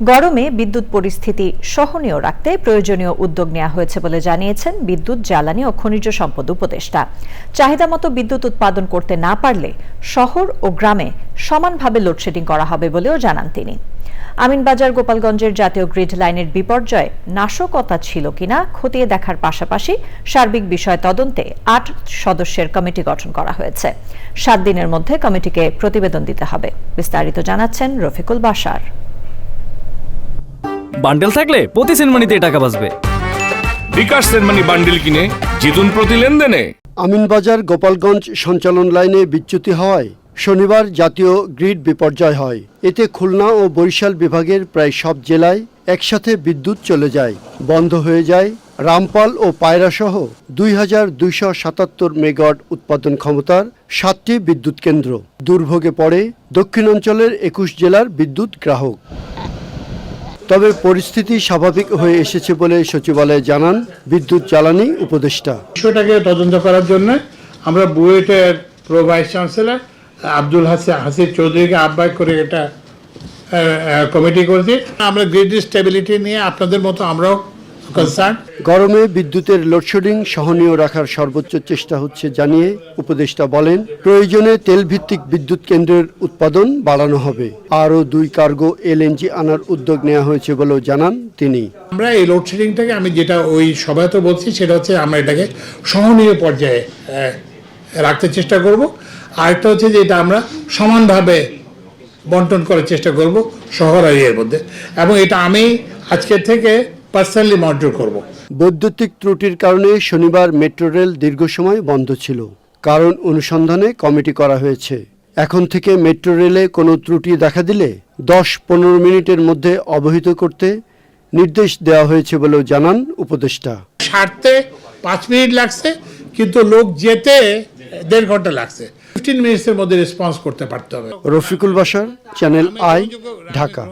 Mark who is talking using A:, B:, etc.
A: গরমে বিদ্যুৎ পরিস্থিতি সহনীয় রাখতে প্রয়োজনীয় উদ্যোগ নেওয়া হয়েছে বলে জানিয়েছেন বিদ্যুৎ, জ্বালানি ও খনিজ সম্পদ উপদেষ্টা। চাহিদা মতো বিদ্যুৎ উৎপাদন করতে না পারলে শহর ও গ্রামে সমানভাবে লোডশেডিং করা হবে বলেও জানান তিনি। আমিনবাজার, গোপালগঞ্জের জাতীয় গ্রিড লাইনের বিপর্যয় নাশকতা ছিল কিনা খতিয়ে দেখার পাশাপাশি সার্বিক বিষয় তদন্তে আট সদস্যের কমিটি গঠন করা হয়েছে। সাত দিনের মধ্যে কমিটিকে প্রতিবেদন দিতে হবে। বিস্তারিত জানাচ্ছেন রফিকুল বাসার
B: বান্ডেল থাকলে প্রতি সেনমানিতে টাকা বাঁচবে।
C: বিকাশ সেনমানি বান্ডিল কিনে জিতুন প্রতি লেনদেনে।
D: আমিনবাজার গোপালগঞ্জ সঞ্চালন লাইনে বিচ্যুতি হওয়ায় শনিবার জাতীয় গ্রিড বিপর্যয় হয়। এতে খুলনা ও বরিশাল বিভাগের প্রায় সব জেলায় একসাথে বিদ্যুৎ চলে যায়। বন্ধ হয়ে যায় রামপাল ও পায়রাসহ দুই হাজার দুইশো সাতাত্তর মেগাওয়াট উৎপাদন ক্ষমতার সাতটি বিদ্যুৎ কেন্দ্র। দুর্ভোগে পড়ে দক্ষিণাঞ্চলের একুশ জেলার বিদ্যুৎ গ্রাহক। তবে পরিস্থিতি স্বাভাবিক হয়ে এসেছে বলে সচিবালয়ে জানান বিদ্যুৎ জ্বালানি উপদেষ্টা।
E: বিষয়টাকে তদন্ত করার জন্য আমরা বুয়েটের pro vice chancellor Abdul Hasin হাসির চৌধুরীকে আহ্বায়ক করে এটা কমিটি করেছি। আমরা গ্রিড স্টেবিলিটি নিয়ে আপনাদের মতো আমরাও
D: গরমে বিদ্যুতের লোডশেডিং সহনীয় রাখার সর্বোচ্চ চেষ্টা হচ্ছে জানিয়ে উপদেষ্টা বলেন প্রয়োজনে তেলভিত্তিক বিদ্যুৎ কেন্দ্রের উৎপাদন বাড়ানো হবে। আরও দুই কার্গো এলএনজি আনার উদ্যোগ নেওয়া হয়েছে বলেও জানান তিনি।
E: আমরা এই লোডশেডিংটাকে আমি যেটা ওই সবাই তো বলছি সেটা হচ্ছে আমরা এটাকে সহনীয় পর্যায়ে রাখতে চেষ্টা করব। আরেকটা হচ্ছে যে এটা আমরা সমানভাবে বন্টন করার চেষ্টা করব শহর আর ইয়ের মধ্যে। এবং এটা আমি আজকের থেকে পার্সোনালি মনিটর করব।
D: বৈদ্যুতিক ত্রুটির কারণে শনিবার মেট্রো রেল দীর্ঘ সময় বন্ধ ছিল। কারণ অনুসন্ধানে কমিটি করা হয়েছে। এখন থেকে মেট্রো রেলে কোনো ত্রুটি দেখা দিলে দশ পনেরো মিনিটের মধ্যে অবহিত করতে নির্দেশ দেওয়া হয়েছে বলেও জানান উপদেষ্টা।
E: সারতে পাঁচ মিনিট লাগছে কিন্তু লোক যেতে দেড় ঘণ্টা লাগছে। ফিফটিন মিনিটসের মধ্যে রেসপন্স করতে পারতে হবে।
D: রফিকুল বাসার চ্যানেল আই ঢাকা